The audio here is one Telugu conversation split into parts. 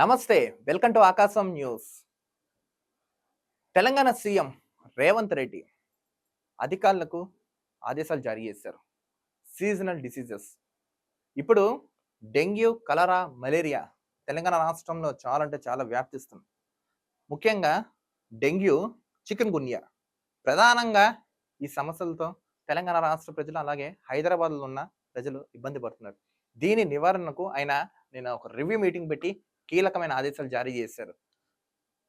నమస్తే welcome to Aakasam news. Telangana CM Revanth Reddy అధికారులకు ఆదేశాలు జారీ చేశారు. Seasonal diseases. ఇప్పుడు డెంగ్యూ కలరా మలేరియా తెలంగాణ రాష్ట్రంలో చాలా అంటే చాలా వ్యాప్తిస్తుంది. ముఖ్యంగా డెంగ్యూ చికెన్ గున్యా. ప్రధానంగా ఈ సమస్యలతో తెలంగాణ రాష్ట్ర ప్రజలు అలాగే హైదరాబాద్లో ఉన్న ప్రజలు ఇబ్బంది పడుతున్నారు. దీని నివారణకు ఆయన నేను ఒక రివ్యూ మీటింగ్ పెట్టి కీలకమైన ఆదేశాలు జారీ చేశారు.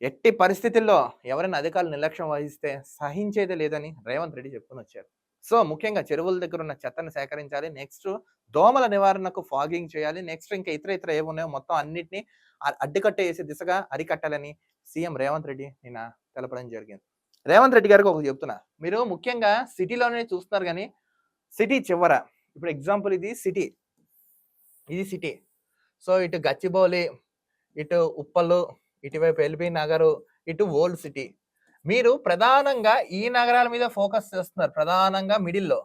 ఎట్టి పరిస్థితుల్లో ఎవరైనా అధికారులు నిర్లక్ష్యం వహిస్తే సహించేదే లేదని రేవంత్ రెడ్డి చెప్పుకొని వచ్చారు. సో ముఖ్యంగా చెరువుల దగ్గర ఉన్న చెత్తను సేకరించాలి నెక్స్ట్ దోమల నివారణకు ఫాగింగ్ చేయాలి నెక్స్ట్ ఇంకా ఇతర ఇతర ఏమున్నాయో మొత్తం అన్నిటిని అడ్డుకట్ట వేసే దిశగా అరికట్టాలని సీఎం రేవంత్ రెడ్డి నిన్న తెలపడం జరిగింది. రేవంత్ రెడ్డి గారికి ఒకటి చెప్తున్నా. మీరు ముఖ్యంగా సిటీలోనే చూస్తున్నారు కానీ సిటీ చివర. ఇప్పుడు ఎగ్జాంపుల్ ఇది సిటీ. ఇది సిటీ. సో ఇటు గచ్చిబౌలి ఇటు ఉప్పలు ఇటువైపు ఎల్బీ నగరు ఇటు ఓల్డ్ సిటీ. మీరు ప్రధానంగా ఈ నగరాల మీద ఫోకస్ చేస్తున్నారు ప్రధానంగా మిడిల్లో.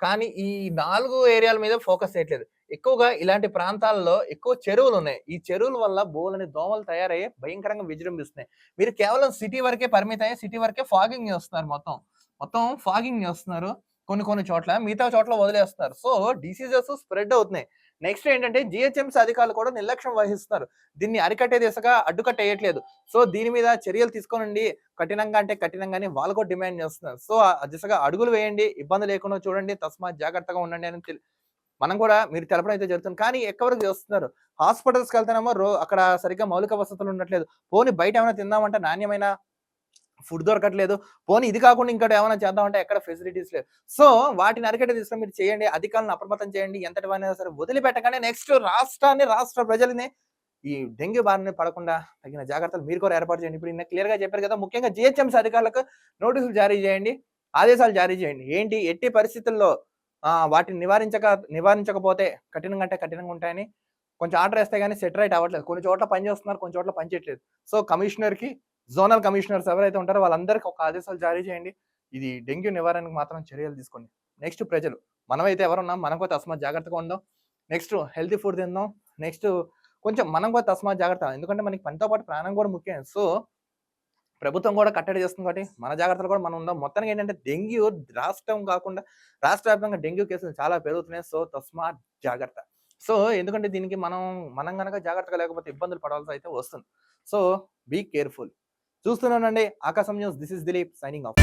కానీ ఈ నాలుగు ఏరియాల మీద ఫోకస్ చేయట్లేదు. ఎక్కువగా ఇలాంటి ప్రాంతాల్లో ఎక్కువ చెరువులు ఉన్నాయి. ఈ చెరువుల వల్ల బోలని దోమలు తయారయ్యి భయంకరంగా విజృంభిస్తున్నాయి. మీరు కేవలం సిటీ వరకే పరిమితం అయ్యి సిటీ వరకే ఫాగింగ్ చేస్తున్నారు మొత్తం. మొత్తం ఫాగింగ్ చేస్తున్నారు. కొన్ని కొన్ని చోట్ల మిగతా చోట్ల వదిలేస్తున్నారు. సో డిసీజెస్ స్ప్రెడ్ అవుతున్నాయి. నెక్స్ట్ ఏంటంటే జిహెచ్ఎంసీ అధికారులు కూడా నిర్లక్ష్యం వహిస్తున్నారు. దీన్ని అరికట్టే దిశగా అడ్డుకట్టేయట్లేదు. సో దీని మీద చర్యలు తీసుకోనండి. కఠినంగా అంటే కఠినంగానే వాళ్ళు కూడా డిమాండ్ చేస్తున్నారు. సో ఆ దిశగా అడుగులు వేయండి. ఇబ్బంది లేకుండా చూడండి. తస్మాత్ జాగ్రత్తగా ఉండండి అని తెలి- మనం కూడా మీరు తెలపడం అయితే జరుగుతుంది. కానీ ఎక్కడికి చేస్తున్నారు? హాస్పిటల్స్కి వెళ్తేనేమో రో అక్కడ సరిగ్గా మౌలిక వసతులు ఉండట్లేదు. పోనీ బయట ఏమైనా తిందామంటే నాణ్యమైన ఫుడ్ దొరకట్లేదు. పోనీ ఇది కాకుండా ఇంకోటి ఏమైనా చేద్దామంటే ఎక్కడ ఫెసిలిటీస్ లేదు సో వాటిని అరికట్టే తీసుకొని మీరు చేయండి. అధికారులను అప్రమత్తం చేయండి. ఎంతటి వారైనా సరే వదిలిపెట్టగానే నెక్స్ట్ రాష్ట్రాన్ని రాష్ట్ర ప్రజలని ఈ డెంగ్యూ బారిన పడకుండా తగిన జాగ్రత్తలు మీరు కూడా ఏర్పాటు చేయండి. ఇప్పుడు నిన్న క్లియర్గా చెప్పారు కదా ముఖ్యంగా జిహెచ్ఎంసీ అధికారులకు నోటీసులు జారీ చేయండి ఆదేశాలు జారీ చేయండి. ఏంటి? ఎట్టి పరిస్థితుల్లో వాటిని నివారించక నివారించకపోతే కఠినంగా అంటే కఠినంగా ఉంటాయని కొంచెం ఆర్డర్ వేస్తే కానీ సెటరైట్ అవ్వట్లేదు. కొన్ని చోట్ల పని చేస్తున్నారు కొన్ని చోట్ల పని చేయట్లేదు. సో కమిషనర్కి జోనల్ కమిషనర్స్ ఎవరైతే ఉంటారో వాళ్ళందరికీ ఒక ఆదేశాలు జారీ చేయండి. ఇది డెంగ్యూ నివారణకు మాత్రం చర్యలు తీసుకోండి. నెక్స్ట్ ప్రజలు. మనమైతే ఎవరున్నాం? మనం కూడా తస్మాత్ జాగ్రత్తగా ఉందాం. నెక్స్ట్ హెల్తీ ఫుడ్ తిందాం. నెక్స్ట్ కొంచెం మనం కూడా తస్మాత్ జాగ్రత్త. ఎందుకంటే మనకి పనితో పాటు ప్రాణం కూడా ముఖ్యం. సో ప్రభుత్వం కూడా కట్టడి చేస్తుంది కాబట్టి మన జాగ్రత్తలు కూడా మనం ఉందాం. మొత్తానికి ఏంటంటే డెంగ్యూ రాష్ట్రం కాకుండా రాష్ట్ర వ్యాప్తంగా డెంగ్యూ కేసులు చాలా పెరుగుతున్నాయి. సో తస్మాత్ జాగ్రత్త. సో ఎందుకంటే దీనికి మనం మనం కనుక జాగ్రత్తగా లేకపోతే ఇబ్బందులు పడాల్సి అయితే వస్తుంది. సో బీ కేర్ఫుల్ చూస్తున్నానండి. Aakasam news. This is Dileep signing off